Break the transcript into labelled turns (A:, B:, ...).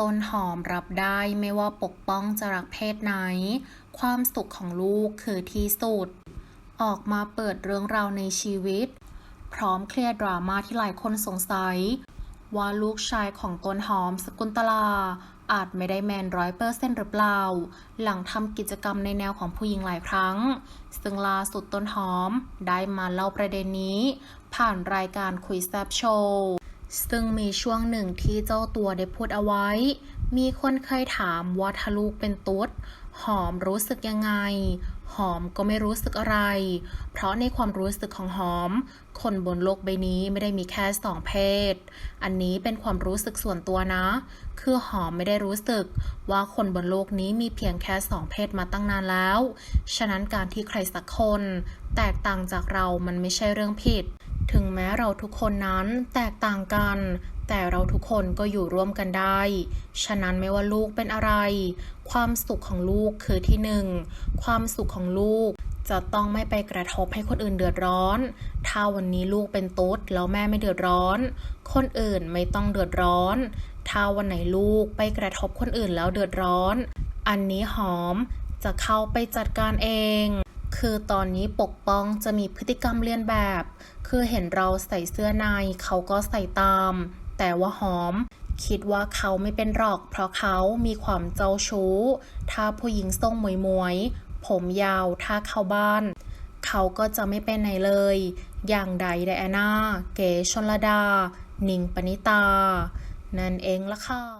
A: ต้นหอมรับได้ไม่ว่าปกป้องจะรักเพศไหน ความสุขของลูกคือที่สุด ออกมาเปิดเรื่องราวในชีวิต พร้อมเคลียร์ดราม่าที่หลายคนสงสัย ว่าลูกชายของต้นหอมสกุลตลา อาจไม่ได้แมนร้อยเปอร์เซ็นต์หรือเปล่า หลังทำกิจกรรมในแนวของผู้หญิงหลายครั้ง ซึ่งล่าสุดต้นหอมได้มาเล่าประเด็นนี้ ผ่านรายการคุยแซบโชว์ ซึ่งมีช่วงหนึ่งที่เจ้าตัวได้พูดเอาไว้ มีคนเคยถามว่าถ้าลูกเป็นตุ๊ด หอมรู้สึกยังไง หอมก็ไม่รู้สึกอะไร เพราะในความรู้สึกของหอม คนบนโลกใบนี้ไม่ได้มีแค่สองเพศ อันนี้เป็นความรู้สึกส่วนตัวนะ คือหอมไม่ได้รู้สึก ว่าคนบนโลกนี้มีเพียงแค่สองเพศมาตั้งนานแล้ว ฉะนั้นการที่ใครสักคน แตกต่างจากเรามันไม่ใช่เรื่องผิด ถึงแม้เราทุกคนนั้นแตกต่างกัน แต่เราทุกคนก็อยู่ร่วมกันได้ ฉะนั้นไม่ว่าลูกเป็นอะไร ความสุขของลูกคือที่หนึ่ง ความสุขของลูกจะต้องไม่ไปกระทบให้คนอื่นเดือดร้อน ถ้าวันนี้ลูกเป็นตุ๊ดแล้วแม่ไม่เดือดร้อน คนอื่นไม่ต้องเดือดร้อน ถ้าวันไหนลูกไปกระทบคนอื่นแล้วเดือดร้อน อันนี้หอมจะเข้าไปจัดการเอง คือตอนนี้ปกป้องจะมีพฤติกรรมเลียนแบบ คือเห็นเราใส่เสื้อในเขาก็ใส่ตาม แต่ว่าหอม คิดว่าเขาไม่เป็นหรอก เพราะเขามีความเจ้าชู้ ถ้าผู้หญิงทรงมวยมวย ผมยาวถ้าเข้าบ้าน เขาก็จะไม่เป็นไหนเลย อย่างใดไดอาน่า เก๋ชนลดา นิงปณิตา นั่นเองละค่ะ